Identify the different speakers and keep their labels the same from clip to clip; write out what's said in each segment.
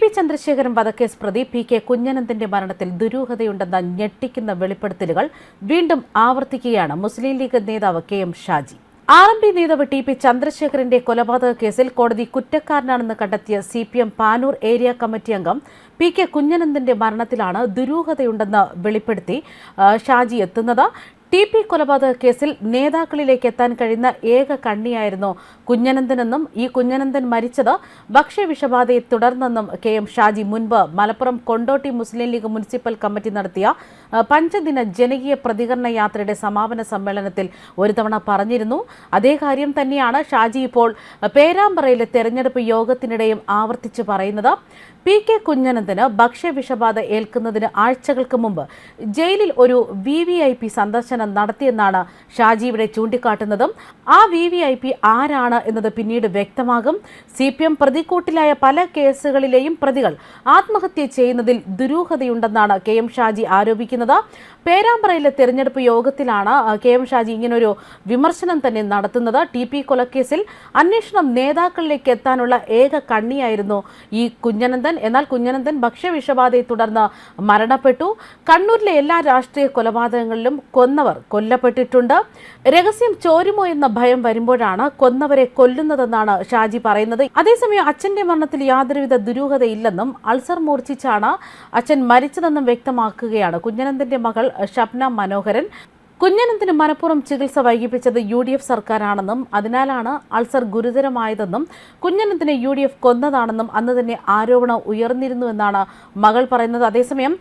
Speaker 1: P Chandrasekharan വധക്കേസ് പ്രതി P K കുഞ്ഞനന്ദന്റെ മരണത്തിൽ ദുരൂഹതയുണ്ടെന്ന ഞെട്ടിക്കുന്ന വെളിപ്പെടുത്തലുകൾ വീണ്ടും ആവർത്തിക്കുകയാണ് മുസ്ലിം ലീഗ് നേതാവ് K M Shaji. R M P നേതാവ് ടി പി ചന്ദ്രശേഖരന്റെ കൊലപാതക കേസിൽ കോടതി കുറ്റക്കാരനാണെന്ന് കണ്ടെത്തിയ C P M Panoor area committee അംഗം പി കെ കുഞ്ഞനന്ദന്റെ മരണത്തിലാണ് ദുരൂഹതയുണ്ടെന്ന് വെളിപ്പെടുത്തി ഷാജി എത്തുന്നത്. ടി പി കൊലപാതക കേസിൽ നേതാക്കളിലേക്ക് എത്താൻ കഴിയുന്ന ഏക കണ്ണിയായിരുന്നു കുഞ്ഞനന്ദനെന്നും ഈ കുഞ്ഞനന്ദൻ മരിച്ചത് ഭക്ഷ്യവിഷബാധയെ തുടർന്നെന്നും കെ എം ഷാജി മുൻപ് മലപ്പുറം കൊണ്ടോട്ടി മുസ്ലിം ലീഗ് മുനിസിപ്പൽ കമ്മിറ്റി നടത്തിയ പഞ്ചദിന ജനകീയ പ്രതികരണ യാത്രയുടെ സമാപന സമ്മേളനത്തിൽ ഒരു തവണ പറഞ്ഞിരുന്നു. അതേ കാര്യം തന്നെയാണ് ഷാജി ഇപ്പോൾ പേരാമ്പ്രയിലെ തെരഞ്ഞെടുപ്പ് യോഗത്തിനിടെയും ആവർത്തിച്ച് പറയുന്നത്. പി കെ കുഞ്ഞനന്ദന് ഭക്ഷ്യവിഷബാധ ഏൽക്കുന്നതിന് ആഴ്ചകൾക്ക് മുമ്പ് ജയിലിൽ ഒരു വി വി ഐ പി സന്ദർശനം നടത്തിയെന്നാണ് ഷാജി ഇവിടെ ചൂണ്ടിക്കാട്ടുന്നതും ആ വി വി ഐ പി ആരാണ് എന്നത് പിന്നീട് വ്യക്തമാകും. സി പി എം പ്രതിക്കൂട്ടിലായ പല കേസുകളിലെയും പ്രതികൾ ആത്മഹത്യ ചെയ്യുന്നതിൽ ദുരൂഹതയുണ്ടെന്നാണ് കെ എം ഷാജി ആരോപിക്കുന്നത്. പേരാമ്പ്രയിലെ തെരഞ്ഞെടുപ്പ് യോഗത്തിലാണ് കെ എം ഷാജി ഇങ്ങനൊരു വിമർശനം തന്നെ നടത്തുന്നത്. ടി പി കൊലക്കേസിൽ അന്വേഷണം നേതാക്കളിലേക്ക് എത്താനുള്ള ഏക കണ്ണിയായിരുന്നു ഈ കുഞ്ഞനന്ദൻ എന്നാൽ കുഞ്ഞനന്ദൻ ഭക്ഷ്യവിഷബാധയെ തുടർന്ന് മരണപ്പെട്ടു. കണ്ണൂരിലെ എല്ലാ രാഷ്ട്രീയ കൊലപാതകങ്ങളിലും കൊന്നവർ കൊല്ലപ്പെട്ടിട്ടുണ്ട്. രഹസ്യം ചോരുമോ എന്ന ഭയം വരുമ്പോഴാണ് കൊന്നവരെ കൊല്ലുന്നതെന്നാണ് ഷാജി പറയുന്നത്. അതേസമയം അച്ഛന്റെ മരണത്തിൽ യാതൊരുവിധ ദുരൂഹതയില്ലെന്നും അൾസർ മൂർച്ഛിച്ചാണ് അച്ഛൻ മരിച്ചതെന്നും വ്യക്തമാക്കുകയാണ് കുഞ്ഞനന്ദന്റെ മകൾ ഷപ്ന മനോഹരൻ. കുഞ്ഞനന്തിന് മനഃപൂർവം ചികിത്സ വൈകിപ്പിച്ചത് യു ഡി എഫ് സർക്കാരാണെന്നും അതിനാലാണ് അൾസർ ഗുരുതരമായതെന്നും കുഞ്ഞനന്തിനെ യു ഡി എഫ് കൊന്നതാണെന്നും അന്ന് തന്നെ ആരോപണം ഉയർന്നിരുന്നുവെന്നാണ് മകൾ പറയുന്നത്. അതേസമയം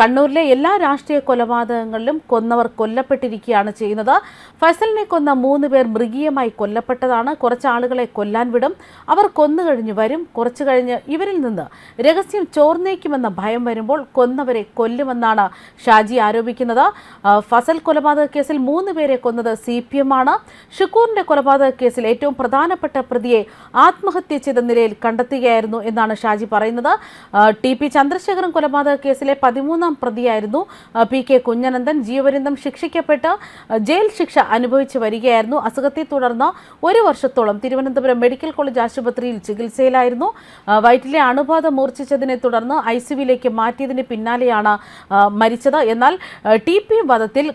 Speaker 1: കണ്ണൂരിലെ എല്ലാ രാഷ്ട്രീയ കൊലപാതകങ്ങളിലും കൊന്നവർ കൊല്ലപ്പെട്ടിരിക്കുകയാണ് ചെയ്യുന്നത്. ഫസലിനെ കൊന്ന മൂന്ന് പേർ മൃഗീയമായി കൊല്ലപ്പെട്ടതാണ്. കുറച്ച് ആളുകളെ കൊല്ലാൻ വിടും. അവർ കൊന്നു കഴിഞ്ഞ് വരും. കുറച്ചു കഴിഞ്ഞ് ഇവരിൽ നിന്ന് രഹസ്യം ചോർന്നേക്കുമെന്ന ഭയം വരുമ്പോൾ കൊന്നവരെ കൊല്ലുമെന്നാണ് ഷാജി ആരോപിക്കുന്നത്. ഫസൽ കൊലപാതക കേസിൽ മൂന്ന് പേരെ കൊന്നത് സി പി എം ആണ് ഷുക്കൂറിന്റെ കൊലപാതക കേസിൽ ഏറ്റവും പ്രധാനപ്പെട്ട പ്രതിയെ ആത്മഹത്യ ചെയ്ത നിലയിൽ കണ്ടെത്തുകയായിരുന്നു എന്നാണ് ഷാജി പറയുന്നത്. ടി പി ചന്ദ്രശേഖരൻ കൊലപാതക കേസിലെ പതിമൂന്നാം പ്രതിയായിരുന്നു. പി കെ കുഞ്ഞനന്ദൻ ജീവപര്യന്തം ശിക്ഷിക്കപ്പെട്ട് ജയിൽ ശിക്ഷ അനുഭവിച്ചു വരികയായിരുന്നു. അസുഖത്തെ തുടർന്ന് ഒരു വർഷത്തോളം തിരുവനന്തപുരം മെഡിക്കൽ കോളേജ് ആശുപത്രിയിൽ ചികിത്സയിലായിരുന്നു. വയറ്റിലെ അണുബാധ മൂർച്ഛിച്ചതിനെ തുടർന്ന് ഐ സിയുവിലേക്ക് മാറ്റിയതിന് പിന്നാലെയാണ് മരിച്ചത്. എന്നാൽ ടി പി വധത്തിൽ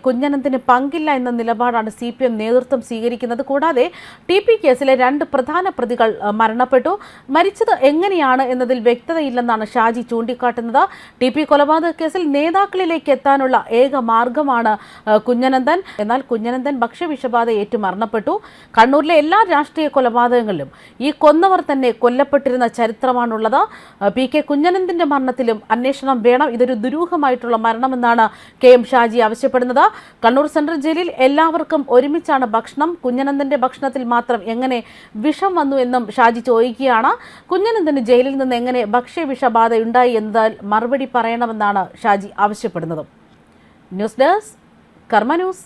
Speaker 1: കുഞ്ഞനന്ദന് പങ്കില്ല എന്ന നിലപാടാണ് സി പി എം നേതൃത്വം സ്വീകരിക്കുന്നത്. കൂടാതെ ടി പി കേസിലെ രണ്ട് പ്രധാന പ്രതികൾ മരണപ്പെട്ടു. മരിച്ചത് എങ്ങനെയാണ് എന്നതിൽ വ്യക്തതയില്ലെന്നാണ് ഷാജി ചൂണ്ടിക്കാട്ടുന്നത്. ടി പി കൊലപാതക കേസിൽ നേതാക്കളിലേക്ക് എത്താനുള്ള ഏക മാർഗമാണ് കുഞ്ഞനന്ദൻ. എന്നാൽ കുഞ്ഞനന്ദൻ ഭക്ഷ്യവിഷബാധ ഏറ്റു മരണപ്പെട്ടു. കണ്ണൂരിലെ എല്ലാ രാഷ്ട്രീയ കൊലപാതകങ്ങളിലും ഈ കൊന്നവർ തന്നെ കൊല്ലപ്പെട്ടിരുന്ന ചരിത്രമാണുള്ളത്. പി കെ കുഞ്ഞനന്ദന്റെ മരണത്തിലും അന്വേഷണം വേണം. ഇതൊരു ദുരൂഹമായിട്ടുള്ള മരണമെന്നാണ് കെ എം ഷാജി ആവശ്യപ്പെടുന്നത്. കണ്ണൂർ സെൻട്രൽ ജയിലിൽ എല്ലാവർക്കും ഒരുമിച്ചാണ് ഭക്ഷണം. കുഞ്ഞനന്ദന്റെ ഭക്ഷണത്തിൽ മാത്രം എങ്ങനെ വിഷം വന്നു എന്നും ഷാജി ചോദിക്കുകയാണ്. കുഞ്ഞനന്ദന് ജയിലിൽ നിന്ന് എങ്ങനെ ഭക്ഷ്യവിഷബാധ ഉണ്ടായി എന്നതിൽ മറുപടി പറയണമെന്നാണ് ഷാജി ആവശ്യപ്പെടുന്നത്. News desk Karma news.